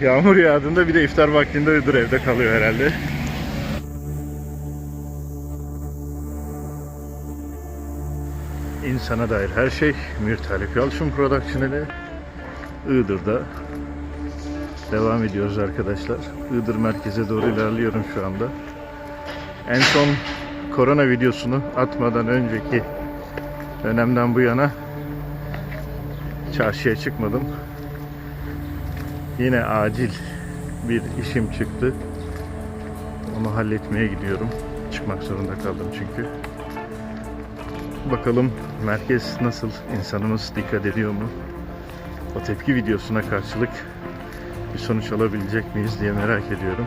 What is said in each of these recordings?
Yağmur yağdığında bir de iftar vaktinde Iğdır evde kalıyor herhalde. İnsana dair her şey Mir Talip Yalçın Production ile Iğdır'da devam ediyoruz arkadaşlar. Iğdır merkeze doğru ilerliyorum şu anda. En son korona videosunu atmadan önceki dönemden bu yana çarşıya çıkmadım. Yine acil bir işim çıktı. Onu halletmeye gidiyorum. Çıkmak zorunda kaldım çünkü. Bakalım merkez nasıl, insanımız dikkat ediyor mu? O tepki videosuna karşılık bir sonuç alabilecek miyiz diye merak ediyorum.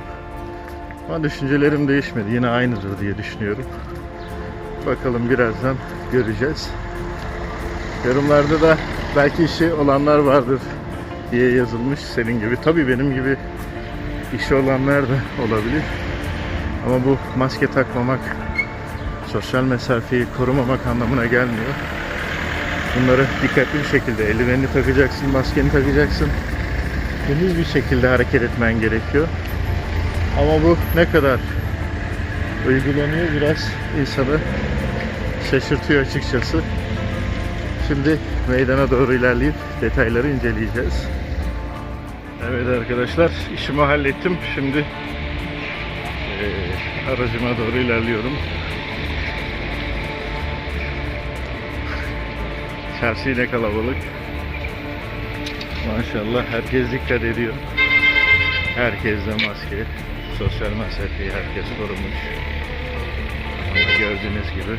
Ama düşüncelerim değişmedi. Yine aynıdır diye düşünüyorum. Bakalım birazdan göreceğiz. Yorumlarda da belki işi olanlar vardır diye yazılmış senin gibi. Tabii benim gibi işi olanlar da olabilir. Ama bu maske takmamak, sosyal mesafeyi korumamak anlamına gelmiyor. Bunları dikkatli bir şekilde eldivenini takacaksın, maskeni takacaksın. Temiz bir şekilde hareket etmen gerekiyor. Ama bu ne kadar uygulanıyor biraz insanı şaşırtıyor açıkçası. Şimdi meydana doğru ilerleyip detayları inceleyeceğiz. Evet arkadaşlar işimi hallettim. Şimdi eee, aracıma doğru ilerliyorum. Çarşı kalabalık. Maşallah herkes dikkat ediyor. Herkes de maske, sosyal mesafeyi herkes korumuş. Gördüğünüz gibi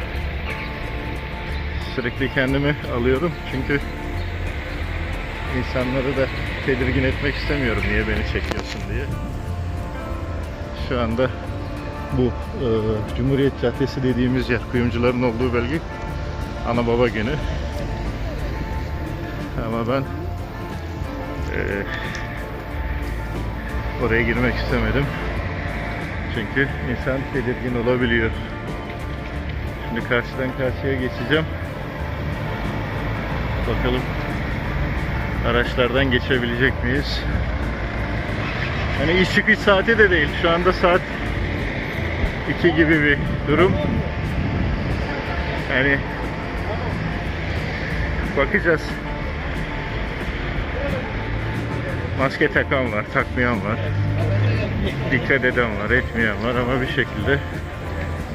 sürekli kendimi alıyorum çünkü insanları da tedirgin etmek istemiyorum niye beni çekiyorsun diye. Şu anda bu e, Cumhuriyet Caddesi dediğimiz yer kuyumcuların olduğu bölge ana baba günü. Ama ben e, oraya girmek istemedim. Çünkü insan tedirgin olabiliyor. Şimdi karşıdan karşıya geçeceğim. Bakalım araçlardan geçebilecek miyiz? Hani iş çıkış saati de değil. Şu anda saat 2 gibi bir durum. Yani bakacağız. Maske takan var, takmayan var. Dikkat eden var, etmeyen var ama bir şekilde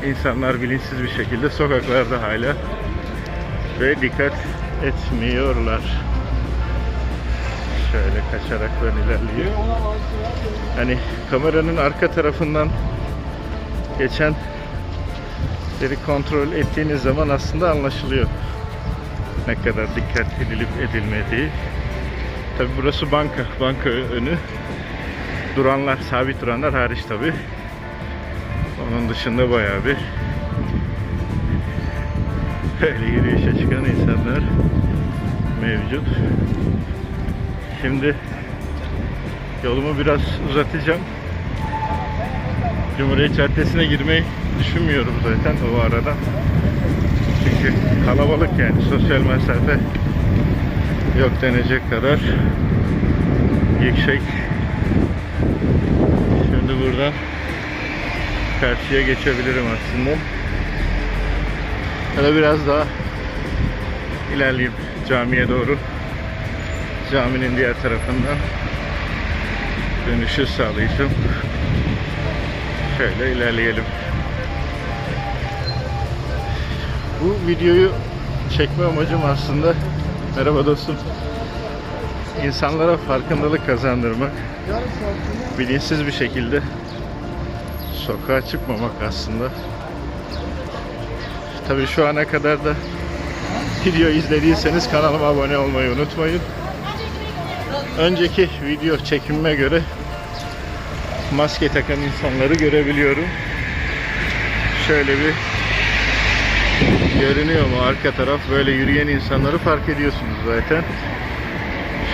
insanlar bilinçsiz bir şekilde sokaklarda hala ve dikkat etmiyorlar. Şöyle kaçarak ben ilerleyeyim. Hani kameranın arka tarafından geçen leri kontrol ettiğiniz zaman aslında anlaşılıyor ne kadar dikkat edilip edilmediği. Tabi burası banka, banka önü. Duranlar, sabit duranlar hariç tabi. Onun dışında bayağı bir böyle yürüyüşe çıkan insanlar mevcut. Şimdi yolumu biraz uzatacağım. Cumhuriyet Caddesi'ne girmeyi düşünmüyorum zaten o arada. Çünkü kalabalık yani sosyal mesafe yok denecek kadar yüksek. Şimdi buradan karşıya geçebilirim aslında. Ya da biraz daha ilerleyeyim camiye doğru. Caminin diğer tarafından dönüşü sağlayacağım. Şöyle ilerleyelim. Bu videoyu çekme amacım aslında Merhaba dostum. İnsanlara farkındalık kazandırmak. Bilinçsiz bir şekilde sokağa çıkmamak aslında. Tabii şu ana kadar da video izlediyseniz kanalıma abone olmayı unutmayın. Önceki video çekimime göre maske takan insanları görebiliyorum. Şöyle bir görünüyor mu arka taraf böyle yürüyen insanları fark ediyorsunuz zaten.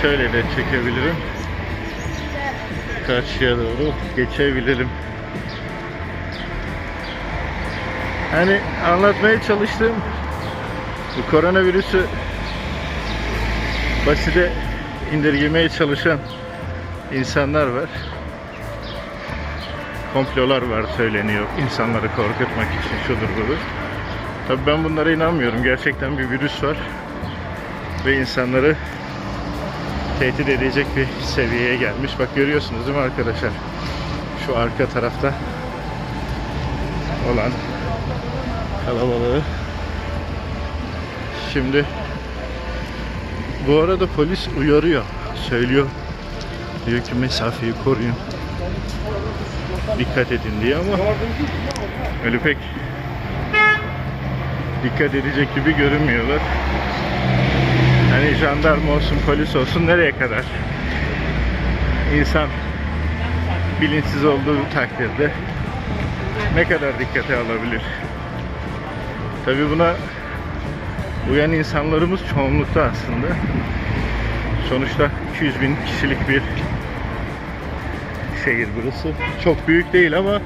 Şöyle de çekebilirim. Karşıya doğru geçebilirim. Hani anlatmaya çalıştığım bu koronavirüsü basite indirgemeye çalışan insanlar var. Komplolar var söyleniyor. İnsanları korkutmak için şudur budur. Tabii ben bunlara inanmıyorum. Gerçekten bir virüs var. Ve insanları tehdit edecek bir seviyeye gelmiş. Bak görüyorsunuz değil mi arkadaşlar? Şu arka tarafta olan kalabalığı. Şimdi bu arada polis uyarıyor. Söylüyor. Diyor ki mesafeyi koruyun. Dikkat edin diye ama öyle pek dikkat edecek gibi görünmüyorlar. Hani jandarma olsun, polis olsun nereye kadar? İnsan bilinçsiz olduğu takdirde ne kadar dikkate alabilir? Tabii buna uyan insanlarımız çoğunlukta aslında. Sonuçta 200 bin kişilik bir şehir burası. Çok büyük değil ama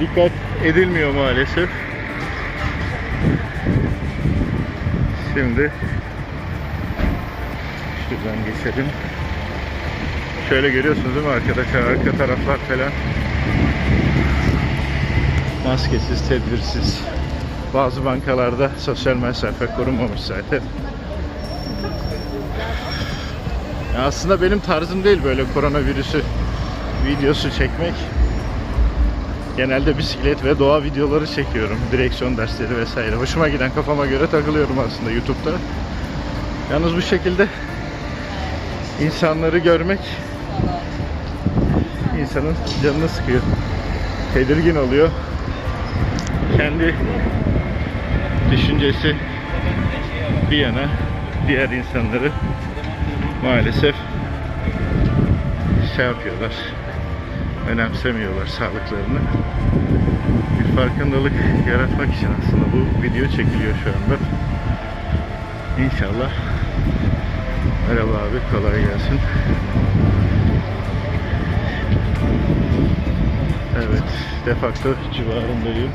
dikkat edilmiyor maalesef. Şimdi şuradan geçelim. Şöyle görüyorsunuz değil mi arkadaşlar? Arka taraflar falan maskesiz, tedbirsiz. Bazı bankalarda sosyal mesafe korunmamış zaten. Ya aslında benim tarzım değil böyle koronavirüsü videosu çekmek. Genelde bisiklet ve doğa videoları çekiyorum. Direksiyon dersleri vesaire. Hoşuma giden kafama göre takılıyorum aslında YouTube'da. Yalnız bu şekilde insanları görmek insanın canını sıkıyor. Tedirgin oluyor. Kendi düşüncesi bir yana diğer insanları maalesef şey yapıyorlar önemsemiyorlar sağlıklarını. Bir farkındalık yaratmak için aslında bu video çekiliyor şu anda. İnşallah. Merhaba abi kolay gelsin. Evet defakto civarındayım.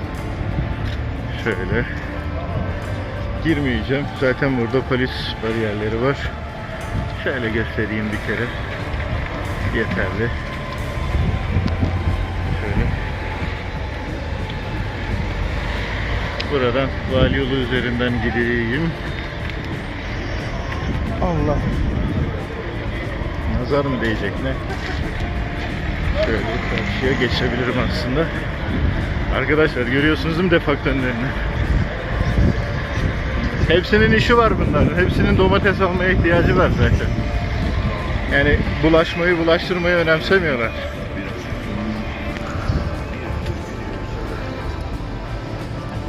Şöyle girmeyeceğim zaten burada polis bariyerleri var şöyle göstereyim bir kere yeterli Şöyle. Buradan vali yolu üzerinden gideyim. Allah. Nazar mı değecek ne? Şöyle karşıya geçebilirim aslında. Arkadaşlar görüyorsunuz değil mi defakt önlerini? Hepsinin işi var bunların. Hepsinin domates almaya ihtiyacı var zaten. Yani bulaşmayı bulaştırmayı önemsemiyorlar.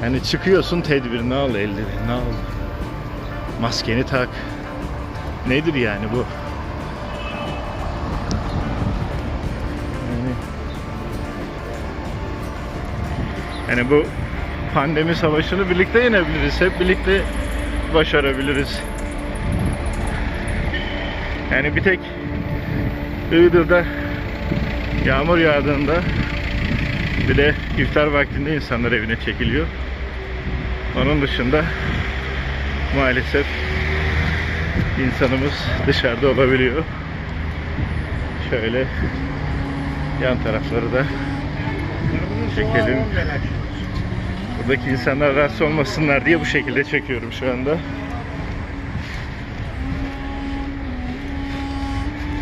Yani çıkıyorsun tedbirini al eldivenini al. Maskeni tak. Nedir yani bu? Yani, yani bu pandemi savaşını birlikte yenebiliriz. Hep birlikte başarabiliriz. Yani bir tek Iğdır'da yağmur yağdığında bir de iftar vaktinde insanlar evine çekiliyor. Onun dışında maalesef insanımız dışarıda olabiliyor. Şöyle yan tarafları da çekelim. Buradaki insanlar rahatsız olmasınlar diye bu şekilde çekiyorum şu anda.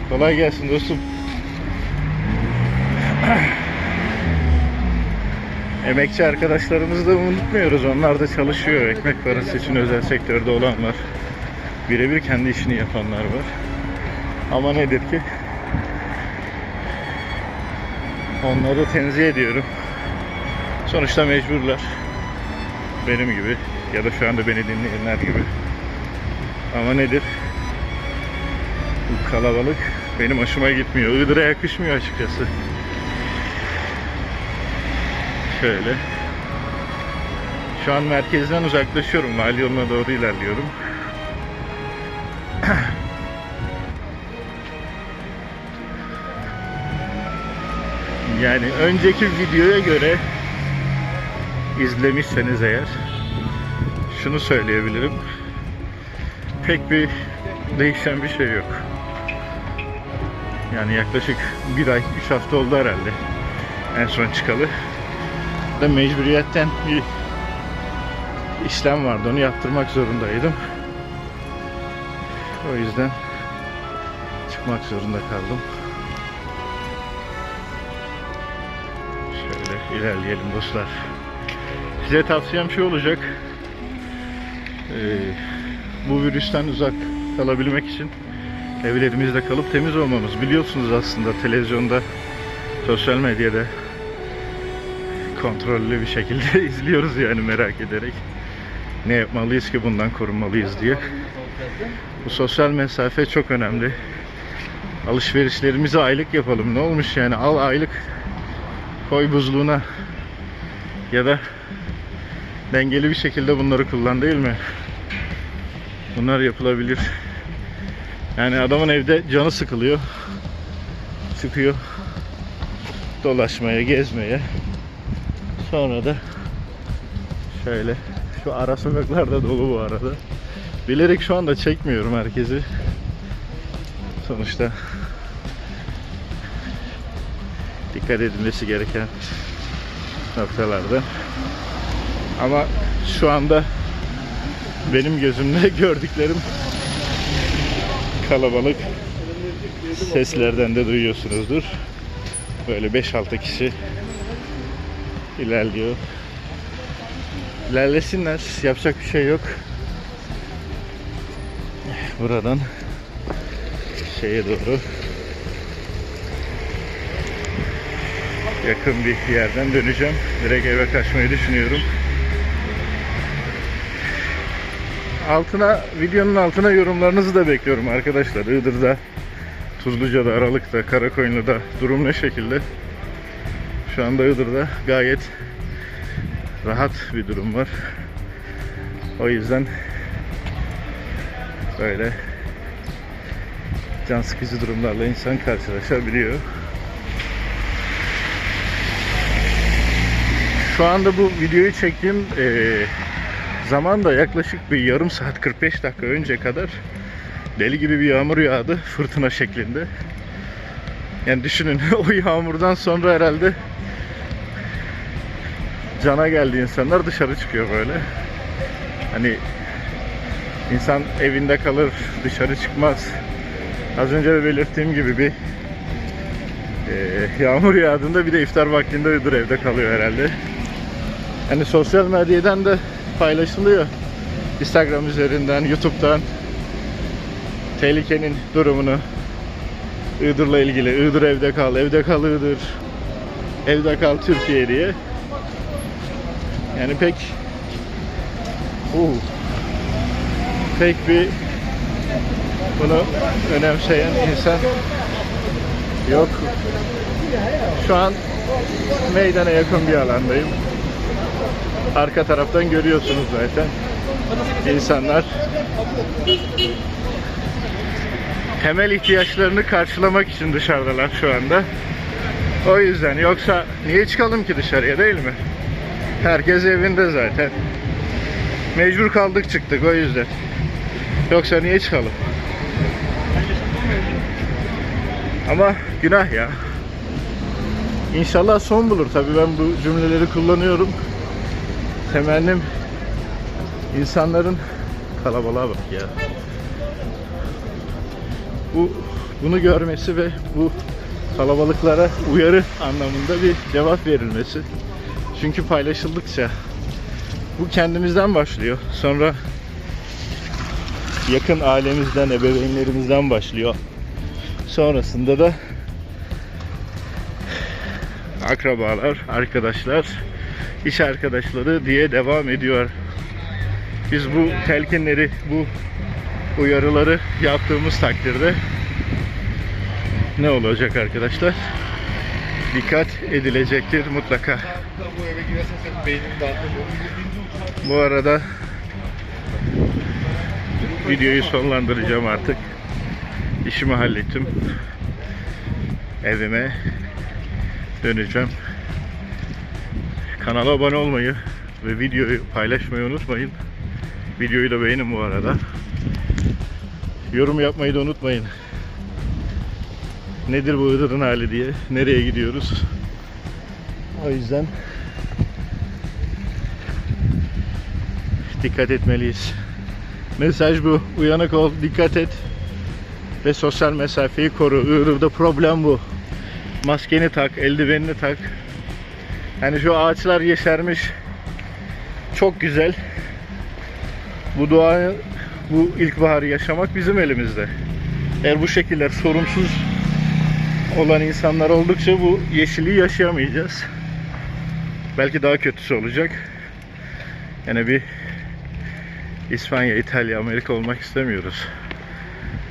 Kolay gelsin dostum. Emekçi arkadaşlarımızı da unutmuyoruz. Onlar da çalışıyor. Ekmek parası için özel sektörde olanlar. Birebir kendi işini yapanlar var. Ama nedir ki? Onları tenzih ediyorum. Sonuçta mecburlar. Benim gibi ya da şu anda beni dinleyenler gibi. Ama nedir? Bu kalabalık benim hoşuma gitmiyor. Iğdır'a yakışmıyor açıkçası. Şöyle. Şu an merkezden uzaklaşıyorum. Vali yoluna doğru ilerliyorum. Yani önceki videoya göre izlemişseniz eğer şunu söyleyebilirim. Pek bir değişen bir şey yok. Yani yaklaşık bir ay, üç hafta oldu herhalde. En son çıkalı. Da mecburiyetten bir işlem vardı. Onu yaptırmak zorundaydım. O yüzden çıkmak zorunda kaldım. Şöyle ilerleyelim dostlar. Size tavsiyem şu olacak. Ee, bu virüsten uzak kalabilmek için evlerimizde kalıp temiz olmamız. Biliyorsunuz aslında televizyonda, sosyal medyada kontrollü bir şekilde izliyoruz yani merak ederek. Ne yapmalıyız ki bundan korunmalıyız diye. Bu sosyal mesafe çok önemli. Alışverişlerimizi aylık yapalım. Ne olmuş yani al aylık koy buzluğuna ya da dengeli bir şekilde bunları kullan değil mi? Bunlar yapılabilir. Yani adamın evde canı sıkılıyor. Çıkıyor dolaşmaya, gezmeye. Sonra da şöyle şu ara sokaklarda dolu bu arada. Bilerek şu anda çekmiyorum herkesi. Sonuçta dikkat edilmesi gereken noktalarda. Ama şu anda benim gözümde gördüklerim kalabalık seslerden de duyuyorsunuzdur. Böyle 5-6 kişi ilerliyor. İlerlesinler. Yapacak bir şey yok. Buradan şeye doğru yakın bir yerden döneceğim. Direkt eve kaçmayı düşünüyorum. Altına videonun altına yorumlarınızı da bekliyorum arkadaşlar. Iğdır'da, Tuzluca'da, Aralık'ta, Karakoyunlu'da durum ne şekilde? Şu anda Iğdır'da gayet rahat bir durum var. O yüzden böyle can sıkıcı durumlarla insan karşılaşabiliyor. Şu anda bu videoyu çektiğim eee zaman da yaklaşık bir yarım saat 45 dakika önce kadar deli gibi bir yağmur yağdı fırtına şeklinde. Yani düşünün o yağmurdan sonra herhalde cana geldi insanlar dışarı çıkıyor böyle. Hani insan evinde kalır, dışarı çıkmaz. Az önce de belirttiğim gibi bir e, yağmur yağdığında bir de iftar vaktinde uydur evde kalıyor herhalde. Hani sosyal medyadan da paylaşılıyor. Instagram üzerinden, YouTube'dan tehlikenin durumunu Iğdır'la ilgili. Iğdır evde kal, evde kal Iğdır. Evde kal Türkiye diye. Yani pek uh, pek bir bunu önemseyen insan yok. Şu an meydana yakın bir alandayım. Arka taraftan görüyorsunuz zaten. İnsanlar temel ihtiyaçlarını karşılamak için dışarıdalar şu anda. O yüzden yoksa niye çıkalım ki dışarıya değil mi? Herkes evinde zaten. Mecbur kaldık çıktık o yüzden. Yoksa niye çıkalım? Ama günah ya. İnşallah son bulur. Tabii ben bu cümleleri kullanıyorum. Temennim insanların kalabalığa bak ya. Bu bunu görmesi ve bu kalabalıklara uyarı anlamında bir cevap verilmesi. Çünkü paylaşıldıkça bu kendimizden başlıyor. Sonra yakın ailemizden, ebeveynlerimizden başlıyor. Sonrasında da akrabalar, arkadaşlar, iş arkadaşları diye devam ediyor. Biz bu telkinleri, bu uyarıları yaptığımız takdirde ne olacak arkadaşlar? Dikkat edilecektir mutlaka. Bu arada videoyu sonlandıracağım artık. İşimi hallettim. Evime döneceğim. Kanala abone olmayı ve videoyu paylaşmayı unutmayın. Videoyu da beğenin bu arada. Yorum yapmayı da unutmayın. Nedir bu Iğdır'ın hali diye. Nereye gidiyoruz? O yüzden dikkat etmeliyiz. Mesaj bu. Uyanık ol, dikkat et ve sosyal mesafeyi koru. Iğdır'da problem bu. Maskeni tak, eldivenini tak. Yani şu ağaçlar yeşermiş. Çok güzel. Bu doğayı, bu ilkbaharı yaşamak bizim elimizde. Eğer bu şekiller sorumsuz olan insanlar oldukça bu yeşilliği yaşayamayacağız. Belki daha kötüsü olacak. Yani bir İspanya, İtalya, Amerika olmak istemiyoruz.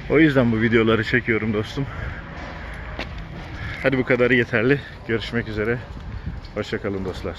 O yüzden bu videoları çekiyorum dostum. Hadi bu kadarı yeterli. Görüşmek üzere. Hoşçakalın dostlar.